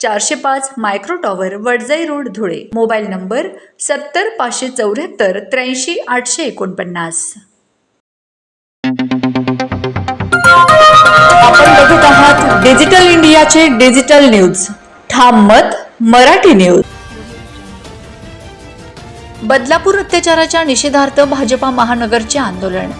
चारशे पाच micro tower Wadjai road Dhule. Mobile number सत्तर पाचशे चौऱ्याहत्तर त्र्याऐंशी आठशे एकोणपन्नास. आपण बघत आहात डिजिटल इंडियाचे डिजिटल न्यूज. ठाम मत मराठी न्यूज. बदलापूर अत्याचाराच्या निषेधार्थ भाजपा महानगरचे आंदोलन.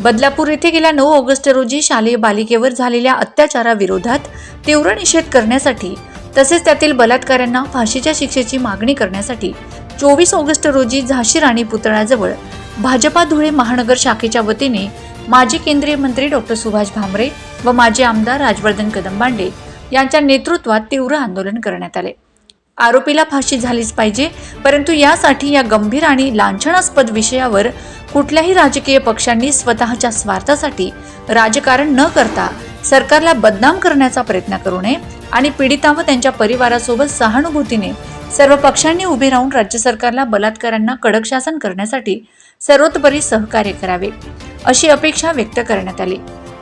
बदलापूर येथे गेल्या नऊ ऑगस्ट रोजी शालेय बालिकेवर झालेल्या अत्याचाराविरोधात तीव्र निषेध करण्यासाठी तसेच त्यातील बलात्कारांना फाशीच्या शिक्षेची मागणी करण्यासाठी चोवीस ऑगस्ट रोजी झाशी राणी पुतळ्याजवळ भाजपा धुळे महानगर शाखेच्या वतीने माजी केंद्रीय मंत्री डॉक्टर सुभाष भामरे व माजी आमदार राजवर्धन कदमबांडे यांच्या नेतृत्वात तीव्र आंदोलन करण्यात आले. आरोपीला फाशी झालीच पाहिजे परंतु यासाठी या गंभीर आणि लांछनास्पद विषयावर कुठल्याही राजकीय पक्षांनी स्वतःच्या स्वार्थासाठी राजकारण न करता सरकारला बदनाम करण्याचा प्रयत्न करू नये आणि पीडिता व त्यांच्या परिवारासोबत सहानुभूतीने सर्व पक्षांनी उभे राहून राज्य सरकारला बलात्कारांना कडक शासन करण्यासाठी सर्वतोपरी सहकार्य करावे अशी अपेक्षा व्यक्त करण्यात आली.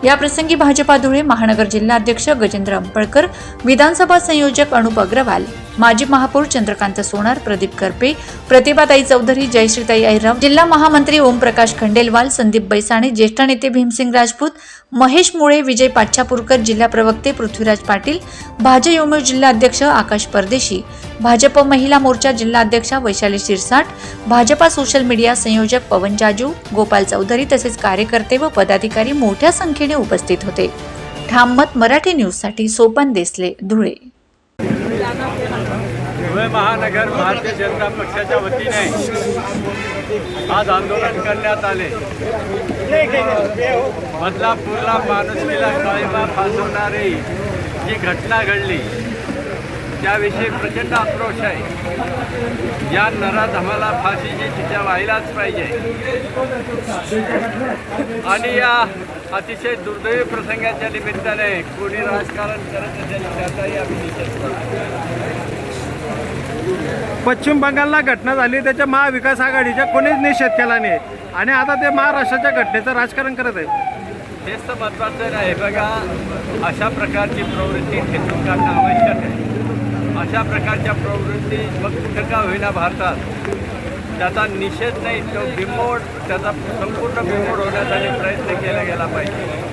याप्रसंगी भाजपा धुळे महानगर जिल्हाध्यक्ष गजेंद्र अंपळकर विधानसभा संयोजक अनुप अग्रवाल माजी महापौर चंद्रकांत सोनार प्रदीप करपे प्रतिभाताई चौधरी जयश्रीताई अहिराव जिल्हा महामंत्री ओमप्रकाश खंडेलवाल संदीप बैसाणे ज्येष्ठ नेते भीमसिंग राजपूत महेश मुळे विजय पाच्छापूरकर जिल्हा प्रवक्ते पृथ्वीराज पाटील भाजयुमो जिल्हाध्यक्ष आकाश परदेशी भाजप महिला मोर्चा जिल्हाध्यक्षा वैशाली शिरसाट भाजपा सोशल मीडिया संयोजक पवन जाजू गोपाल चौधरी तसेच कार्यकर्ते व पदाधिकारी मोठ्या संख्येने उपस्थित होते. ठाम मत मराठी न्यूजसाठी सोपन देसले धुळे. धुळे महानगर भारतीय जनता पक्षाच्या वतीने आज आंदोलन करण्यात आले. बदलापूरला माणुसकीला काळीमा फासवणारी जी घटना घडली त्याविषयी प्रचंड आक्रोश आहे. या नराधमाला फाशीची शिक्षा व्हायलाच पाहिजे. आणि या अतिशय दुर्दैवी प्रसंगाच्या निमित्ताने कोणी राजकारण करत असेल त्याचाही आम्ही निषेध करतो. पश्चिम बंगालला घटना झाली त्याच्या महाविकास आघाडीच्या कोणीच निषेध केला नाही. आणि आता ते महाराष्ट्राच्या घटनेचं राजकारण करत आहे हेच तर महत्त्वाचं नाही बघा अशा प्रकारची प्रवृत्ती ठेचून काढणं आवश्यक आहे. अशा प्रकारच्या प्रवृत्ती मग कुठं का होईना भारतात. त्याचा निषेध नाही तो बिमोड त्याचा संपूर्ण बिमोड होण्यासाठी प्रयत्न केला गेला पाहिजे.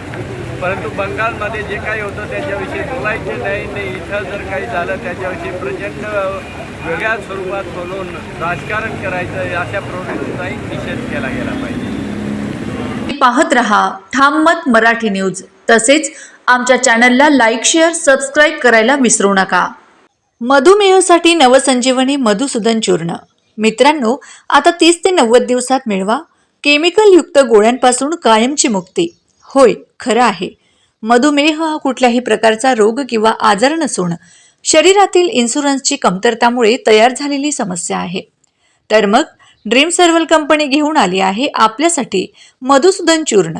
परंतु बंगालमध्ये जे काही होतं त्याच्याविषयी बोलायचे नाही नाही इथं जर काही झालं त्याच्याविषयी प्रचंड वेगळ्या स्वरूपात बोलून राजकारण करायचं अशा प्रवृत्तीचाही निषेध केला गेला पाहिजे. पाहत रहा ठाम मत मराठी न्यूज. तसेच आमच्या चॅनलला लाईक शेअर सबस्क्राईब करायला विसरू नका. मधुमेहासाठी नवसंजीवनी मधुसूदन चूर्ण. मित्रांनो आता तीस ते नव्वद दिवसात मिळवा. केमिकल युक्त गोळ्यांपासून कायमची मुक्ती. होय खरं आहे. मधुमेह हा कुठल्याही प्रकारचा रोग किंवा आजार नसून शरीरातील इन्शुरन्सची कमतरतामुळे तयार झालेली समस्या आहे. तर मग ड्रीम सर्वल कंपनी घेऊन आली आहे आपल्यासाठी मधुसूदन चूर्ण.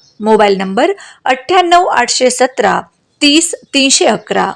मोबाईल नंबर अठ्ठ्याण्णव आठशे सतरा तीस तीनशे अकरा.